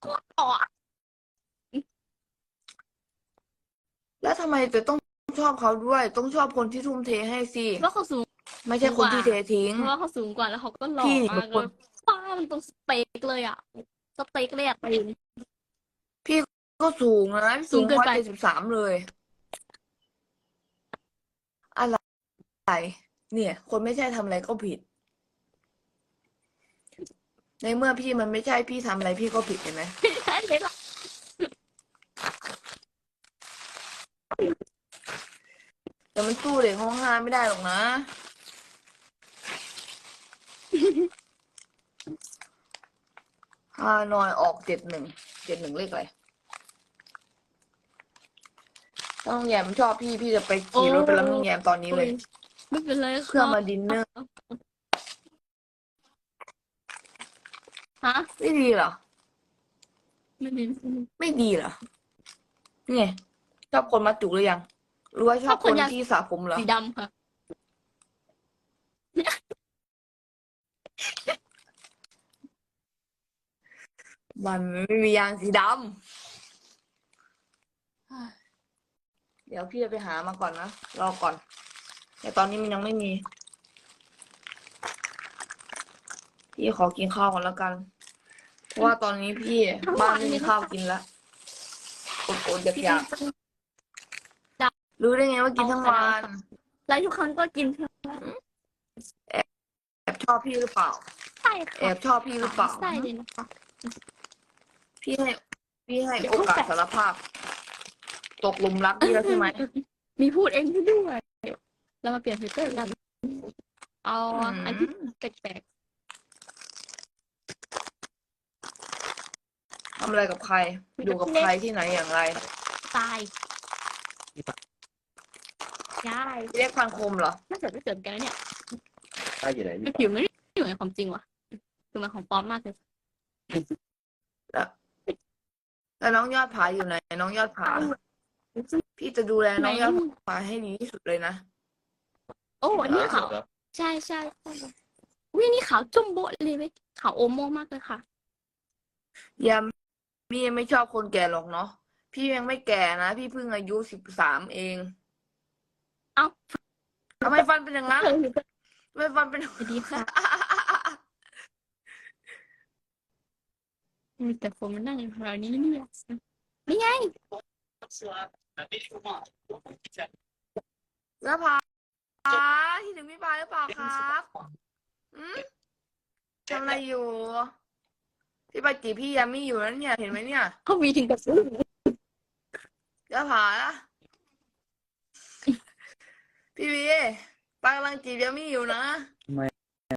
โคตรหล่ออะแล้วทำไมจะต้องชอบเขาด้วย ต้องชอบคนที่ทุ่มเทให้สิเพราะเขาสูงไม่ใช่คนที่เททิ้ง เพราะว่าเขาสูงกว่าแล้วเขาก็หล่อพี่นี่มากเป็นเลคนยป้ามันตรงสเปกเลยอะสเปกเลยอะตีน พี่ก็สูงนะพี่สูสูงงเกินร้อยไป เจ็ดสิบสามเลย อะไร เนี่ย คนไม่ใช่ทำอะไรก็ผิด ในเมื่อพี่มันไม่ใช่พี่ทำอะไรพี่ก็ผิดเห็นไหมใช่เลยล่ะแต่มันสู้เด็กห้องห้าไม่ได้หรอกนะ ฮานอยออกเจ็ดหนึ่งเจ็ดหนึ่งเลขอะไรถ้าน้องแยมชอบพี่พี่จะไปขี่รถไปรับน้องแยมตอนนี้เลย ไม่เป็นไรเพื่อมาดินเนอร์ ฮะไม่ดีเหรอ ไม่เป็นไม่ดีเหรอนี่ไงชอบคนมัดจุกหรือยังหรือว่าชอบคนที่สระผมเหรอสีดำค่ะมันไม่มียางสีดำเดี๋ยวพี่จะไปหามาก่อนนะรอก่อน แต่ตอนนี้มันยังไม่มี พี่ขอกินข้าวก่อนแล้วกัน เพราะว่าตอนนี้พี่บ้านไม่มีข้าวกินแล้วอดๆอยากๆรู้ได้ไงว่ากินทั้งวันแล้วทุกครั้งก็กินเพื่อแอบชอบพี่หรือเปล่าใช่แอค่ะบชอบพี่หรือเปล่าใช่เลยนะคะ พี่ให้พี่ให้โอกาสสารภาพ ตกหลุมรักพี่แล้วใช่ไหมมีพูดเองด้วย เรามาเปลี่ยนฟิลเตอร์กัน เอาอันที่แปลกำอะไรกับใคร อยู่กับใครที่ไหนอย่างไรๆตายยายเรียกพันคมเหรอน่าจะไม่เกิดกันแล้วเนี่ยใช่อยู่ไหนมันผิวไม่ได้อยู่ในความจริงว่ะคือมันของปลอมมากเลยแล้วน้องยอดผาอยู่ไหน น้องยอดผา พี่จะดูแลน้องยอดผาให้ดีที่สุดเลยนะ โอ้อันนี้ขาวใช่ใช่ใช่วินี่ขาวจุ่มโบะเลยเว้ยขาวโอโมมากเลยค่ะยาม พี่ยังไม่ชอบคนแก่หรอกเนาะพี่ยังไม่แก่นะพี่เพิ่งอายุสิบสามเองเอ้าทำไมฟันเป็นอย่างนั้นเออทำไมฟันเป็นสวัสดีค่ะมีแต่ผมมันนั่งอยู่แถวนี้เนี่ยนี่ไงแล้วผาที่ถึงพี่ปาหรือเปล่าครับอืมทำอะไรอยู่ ไปจีบพี่ยามี่อยู่นั้นเนี่ยเห็นไหมเนี่ยเขามีถึงกับซื้อแล้วผาละพี่วีปากำลังจีบยามี่อยู่นะไม